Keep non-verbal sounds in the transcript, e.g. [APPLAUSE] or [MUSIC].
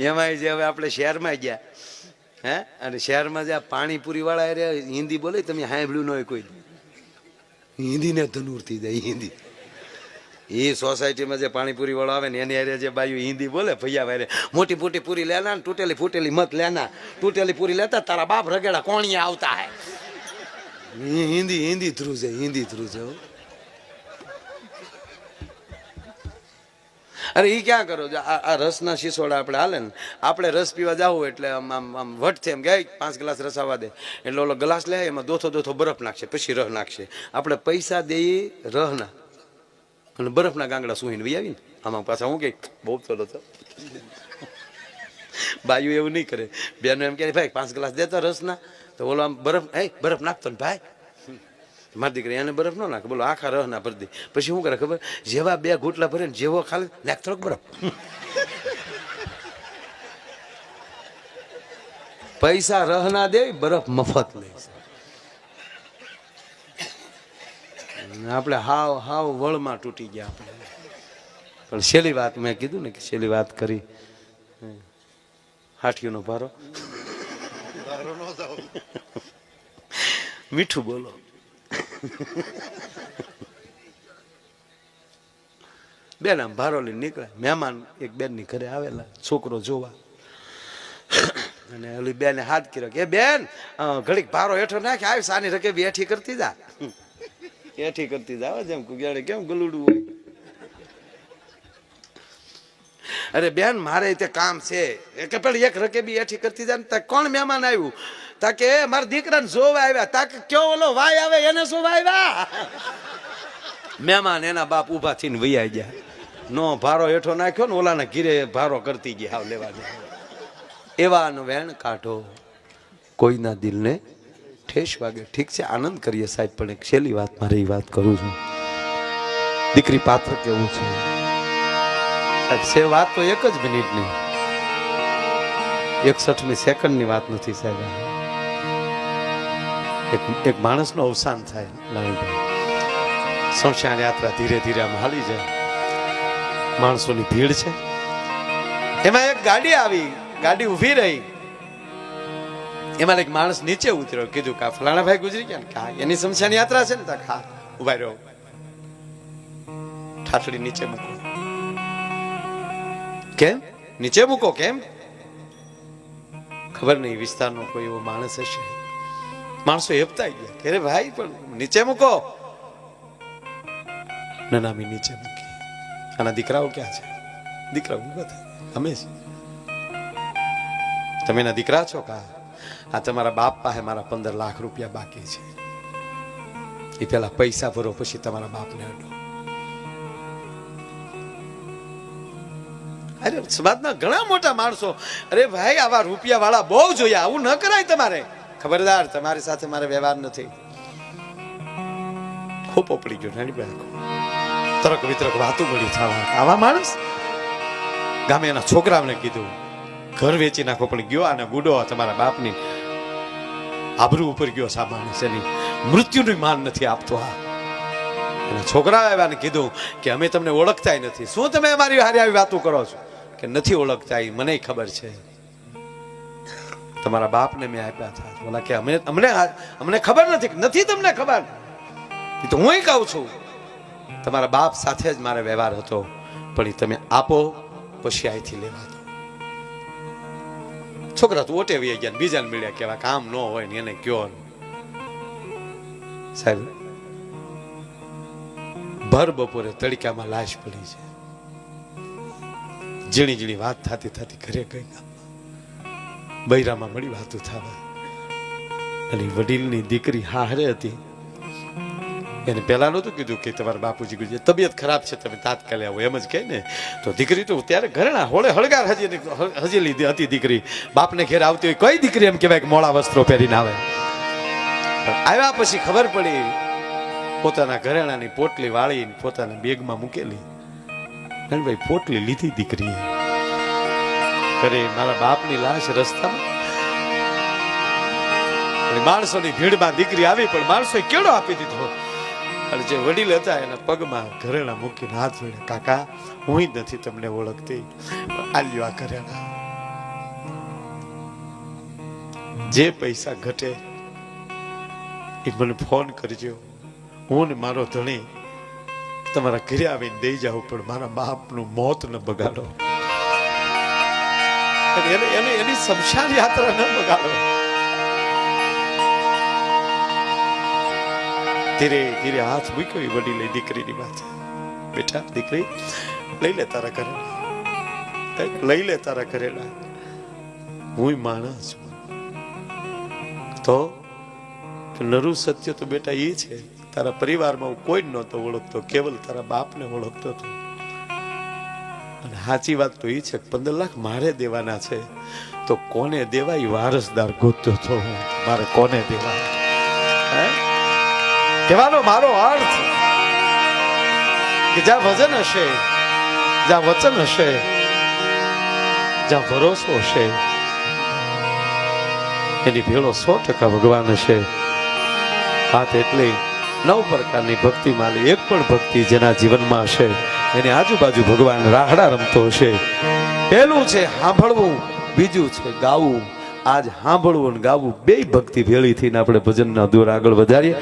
એમાંય જે હવે આપણે શહેરમાં ગયા, હે? અને શહેરમાં જે પાણીપુરી વાળા રહ્યા, હિન્દી બોલે, તમે સાંભળ્યું ન હોય કોઈ. હિન્દીને ધનુર થઈ જાય, હિન્દી. એ સોસાયટીમાં જે પાણીપુરી વાળો આવે ને, એની અરે જે બાયુ હિન્દી બોલે, ભૈયા વારે, મોટી મોટી પૂરી લેના ને તૂટેલી ફૂટેલી મત લેના તૂટેલી પૂરી લેતા તારા બાપ રગેડા કોણિયા આવતા હે. હિન્દી હિન્દી થ્રુ છે, હિન્દી થ્રુ છે અરે એ ક્યાં કરો? છો આ રસના શીશોડા આપણે હાલે ને. આપણે રસ પીવા જાવું એટલે આમ આમ આમ વટ છે એમ કે પાંચ ગ્લાસ રસ આવવા દે. એટલે ઓલો ગ્લાસ લે, એમાં દોથો દોથો બરફ નાખશે, પછી રહ નાખશે. આપણે પૈસા દઈએ રહના. અને બરફના ગાંગડા સુહીને વહી આવીને. આમાં પાછા હું કે, બહુ ચલો તો બાયું એવું નહીં કરે. બેનો એમ કે, ભાઈ, પાંચ ગ્લાસ દેતો રસના. તો ઓલો આમ બરફ એ બરફ નાખતો ને ભાઈ. મારી દીકરી એને બરફ ન નાખે. બોલો આખા રહ ના ભરી દે. પછી શું કરે ખબર? જેવા બે ઘૂંટલા ભરે ને જેવો ખાલી નાખ થોડોક બરફ. [LAUGHS] પૈસા રહ ના દે બરફ મફત લે. આપણે હાવ હાવ વળમાં તૂટી ગયા આપણે. પણ છેલ્લી વાત મેં કીધું ને કે છેલ્લી વાત કરી. હાઠીઓનો ભારો. મીઠું બોલો. [LAUGHS] બેન, આમ ભારો લઈને નીકળ્યા મહેમાન એક બેનની ઘરે આવેલા, છોકરો જોવા. [COUGHS] અને ઓલી બેને હાથ કર્યો કે બેન ઘડીક ભારો હેઠો નાખે આવી સાની રકે હેઠી કરતી જા. [LAUGHS] એઠી કરતી જાવ જેમ કુગિયાળે કેમ ગલુડું હોય? અરે બેન મારે તે કામ છે કે પેલી એક રકેબી એઠી કરતી જાય ને કોણ મહેમાન આવ્યું? તા કે "એ, મારા દીકરાને જોવા આવ્યા. તા કે કયો ઓલો વાય આવે એને જોવા આવ્યા? મહેમાન એના બાપ ઊભા થઈને વૈયા ગયા. નો ભારો હેઠો નાખ્યો ને ઓલાના ઘીરે ભારો કરતી ગયા હાવ લેવા દે. એવાનો વેણ કાઢો. કોઈના દિલને ઠેસ વાગે. ઠીક છે આનંદ કરીએ સાહેબ પણ એક છેલ્લી વાત મારે એ વાત કરું છું. દીકરી પાત્ર કેવું છે? સાહેબ છે વાત તો એક જ મિનિટની. એકસઠમી સેકન્ડની વાત નથી સાહેબ. એક એક માણસનું અવસાન થાય નારાયણભાઈ સંશાન યાત્રા ધીરે ધીરે આમ હાલી જાય. માણસોની ભીડ છે. એમાં એક ગાડી આવી ગાડી ઊભી રહી. એમાં એક માણસ નીચે ઉતર્યો કીધું કે ફલાણા ભાઈ ગુજરી ગયા ને હા, એની શમશાન યાત્રા છે ને તક હા ઊભા રહ્યો ઠાઠડી નીચે મૂકો. કેમ? નીચે મૂકો, કેમ? ખબર નહીં, વિસ્તારનો કોઈ એવો માણસ હશે? માણસો હેપતા ગયા કે, "અરે ભાઈ, પણ નીચે મૂકો. નનામી નીચે મૂકી. આના દીકરાઓ ક્યાં છે? દીકરાઓ થાય અમે તમે એના દીકરા છો કા? આ તમારા બાપ પાસે મારા પંદર લાખ રૂપિયા બાકી છે. એ પેલા પૈસા ભરો, પછી તમારા બાપને અડો. અરે, સમાજના ઘણા મોટા માણસો, અરે ભાઈ, આવા રૂપિયા વાળા બહુ જોયા આવું ન કરાય તમારે. ખબરદાર, તમારી સાથે મારે વ્યવહાર નથી. ખૂબ પોપડી ગયો, નાની બાળકો. તરક વિતરક વાતો મળી થવા આવા માણસ? ગામે એના છોકરાઓને કીધું, ઘર વેચી નાખો, પણ ગયો અને ગુડો તમારા બાપની આબરૂ ઉપર ગયો સા માણસ, એની મૃત્યુનું માન નથી આપતો આ. એના છોકરા આવ્યા કીધું કે અમે તમને ઓળખતા નથી. શું તમે અમારી હારે આવી વાતો કરો છો? કે નથી ઓળખતા એ, મને ખબર છે. તમારા બાપને મેં આપ્યા હતા. બોલા કે અમે અમને અમને ખબર નથી નથી તમને ખબર? એ તો હું કહું છું. તમારા બાપ સાથે જ મારે વ્યવહાર હતો, પણ એ તમે આપો, પછી અહીંથી લેવા દો. છોકરા તો ઓટે વહી ગયા બીજાને મળ્યા, કેવા કામ ન હોય ને એને કયો. સાહેબ, ભર બપોરે તડકામાં લાશ પડી છે. ઝીણી ઝીણી વાત થતી થતી ઘરે ગઈ. બૈરામાં મળી વાતું થવા. અને વડીલની દીકરી હારે હતી. એને પહેલા નહોતું કીધું કે તમારા બાપુજી કીધું તબિયત ખરાબ છે, તમે તાત્કાલે આવો. એમ જ કહે ને. તો દીકરી તો ત્યારે ઘરેણા હોળે હળગાર હજી હજી લીધી હતી દીકરી. બાપને ઘેર આવતી હોય કઈ દીકરી એમ કહેવાય કે મોડા વસ્ત્રો પહેરીને આવે. આવ્યા પછી ખબર પડી, પોતાના ઘરેણાની પોટલી વાળીને પોતાના બેગમાં મૂકેલી. અને ભાઈ પોટલી લીધી દીકરી કરે મારા બાપની લાશ રસ્તામાં. માણસોની ભીડમાં દીકરી આવી, પણ માણસોએ કેળો આપી દીધો. અને જે વડીલ હતા એના પગમાં ઘરેણા મૂકીને હાથ જોડ્યા, કાકા, હું જ નથી તમને ઓળખતી. આલ્યો આ ઘરેણા. જે પૈસા ઘટે, એ મને ફોન કરજો. હું ને મારો ધણી તમારા ઘરે આવીને દઈ જાવ પણ મારા બાપનું મોત ન બગાડો. એને શમશાન યાત્રા ન બગાડો. ધીરે ધીરે હાથ મૂક્યો એ વડીલે દીકરીની માથે. બેટા, દીકરી, લઈ લે તારા ઘરે. લઈ લે તારા ઘરેલા હું માણસ છું. તો નરુ સત્ય તો બેટા એ છે. તારા પરિવારમાં કોઈ નહોતો ઓળખતો, કેવલ તારા બાપને ઓળખતો હતો. અને સાચી વાત તો એ છે પંદર લાખ મારે દેવાના છે, તો કોને દેવા? એ વારસદાર ગોતતો હતો હું. મારે કોને દેવા? કહેવાનો મારો અર્થ કે જ્યાં વજન હશે, જ્યાં વચન હશે, જ્યાં ભરોસો હશે, એની ભેળો સો ટકા ભગવાન હશે. વાત એટલે નવ પ્રકારની ભક્તિ માલી. એક પણ ભક્તિ જેના જીવનમાં હશે, એની આજુબાજુ ભગવાન રાહડા રમતો હશે. પેલું છે સાંભળવું બીજું છે ગાવું. આજ સાંભળવું અને ગાવું. બે ભક્તિ ભેળી થઈને આપણે ભજનના દૂર આગળ વધારીએ.